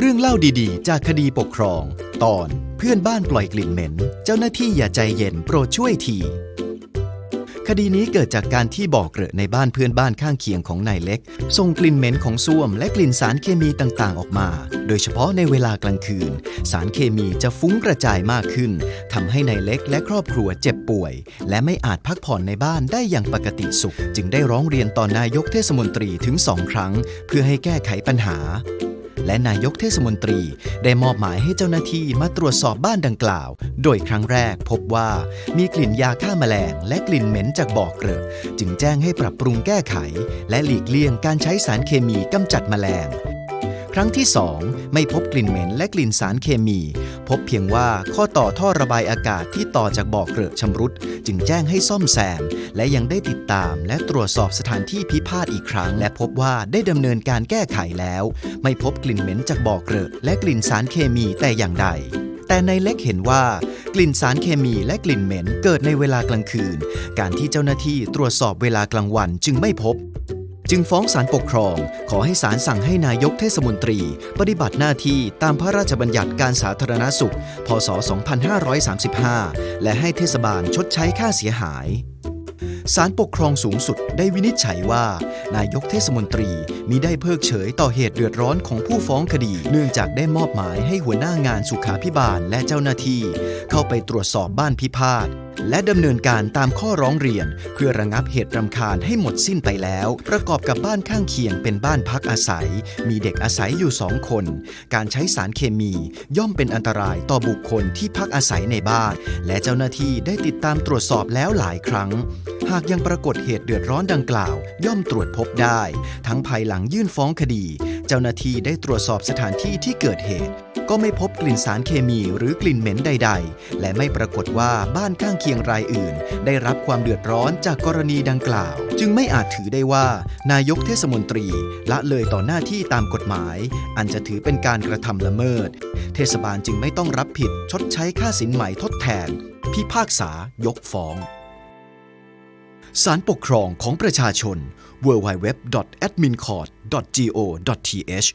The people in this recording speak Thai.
เรื่องเล่าดีๆ จากคดีปกครอง ตอนเพื่อนบ้านปล่อยกลิ่นเหม็น เจ้าหน้าที่อย่าใจเย็นโปรดช่วยที คดีนี้เกิดจากการที่บ่อเกลอะในบ้านเพื่อนบ้านข้างเคียงของนายเล็ก ส่งกลิ่นเหม็นของส้วมและกลิ่นสารเคมีต่างๆ ออกมา โดยเฉพาะในเวลากลางคืน สารเคมีจะฟุ้งกระจายมากขึ้นทำให้นายเล็กและครอบครัวเจ็บป่วย และไม่อาจพักผ่อนในบ้านได้อย่างปกติสุข จึงได้ร้องเรียนต่อนายกเทศมนตรีถึงสองครั้ง เพื่อให้แก้ไขปัญหา และนายกเทศมนตรี ได้มอบหมายให้เจ้าหน้าที่มาตรวจสอบบ้านดังกล่าว โดยครั้งแรกพบว่ามีกลิ่นยาฆ่าแมลง และกลิ่นเหม็นจากบ่อเกลอะจึงแจ้งให้ปรับปรุงแก้ไข และหลีกเลี่ยงการใช้สารเคมีกำจัดแมลง ครั้งที่2ไม่พบกลิ่นเหม็นและกลิ่นสารเคมี พบเพียงว่าข้อต่อท่อระบายอากาศที่ต่อจากบ่อเกลอะชำรุด จึงแจ้งให้ซ่อมแซม และยังได้ติดตามและตรวจสอบสถานที่พิพาทอีกครั้ง และพบว่าได้ดำเนินการแก้ไขแล้ว ไม่พบกลิ่นเหม็นจากบ่อเกลอะและกลิ่นสารเคมีแต่อย่างใด แต่ในเล็กเห็นว่ากลิ่นสารเคมีและกลิ่นเหม็นเกิดในเวลากลางคืน การที่เจ้าหน้าที่ตรวจสอบเวลากลางวันจึงไม่พบ จึงฟ้องศาลปกครอง ขอให้ศาลสั่งให้นายกเทศมนตรี ปฏิบัติหน้าที่ตามพระราชบัญญัติการสาธารณสุข พศ 2535 และให้เทศบาลชดใช้ค่าเสียหาย ศาลปกครองสูงสุดได้วินิจฉัยว่า นายกเทศมนตรีมิได้เพิกเฉยต่อเหตุเดือดร้อนของผู้ฟ้องคดี เนื่องจากได้มอบหมายให้หัวหน้างานสุขาพิบาลและเจ้าหน้าที่ เข้าไปตรวจสอบบ้านพิพาทและดำเนินการตามข้อร้องเรียน เพื่อระงับเหตุรำคาญให้หมดสิ้นไปแล้ว ประกอบกับบ้านข้างเคียงเป็นบ้านพักอาศัย มีเด็กอาศัยอยู่สองคน การใช้สารเคมี ย่อมเป็นอันตรายต่อบุคคลที่พักอาศัยในบ้าน และเจ้าหน้าที่ได้ติดตามตรวจสอบแล้วหลายครั้ง หากยังปรากฏเหตุเดือดร้อนดังกล่าว ย่อมตรวจพบได้ ทั้งภายหลังยื่นฟ้องคดี เจ้าหน้าที่ได้ตรวจสอบสถานที่ที่เกิดเหตุ ก็ไม่พบกลิ่นสารเคมีหรือกลิ่นเหม็นใด ๆ และไม่ปรากฏว่าบ้านข้างเคียงรายอื่น ได้รับความเดือดร้อนจากกรณีดังกล่าว จึงไม่อาจถือได้ว่า นายกเทศมนตรีละเลยต่อหน้าที่ตามกฎหมาย อันจะถือเป็นการกระทำละเมิด เทศบาลจึงไม่ต้องรับผิดชดใช้ค่าสินไหมทดแทน พิพากษายกฟ้อง สารปกครองของประชาชน www.admincourt.go.th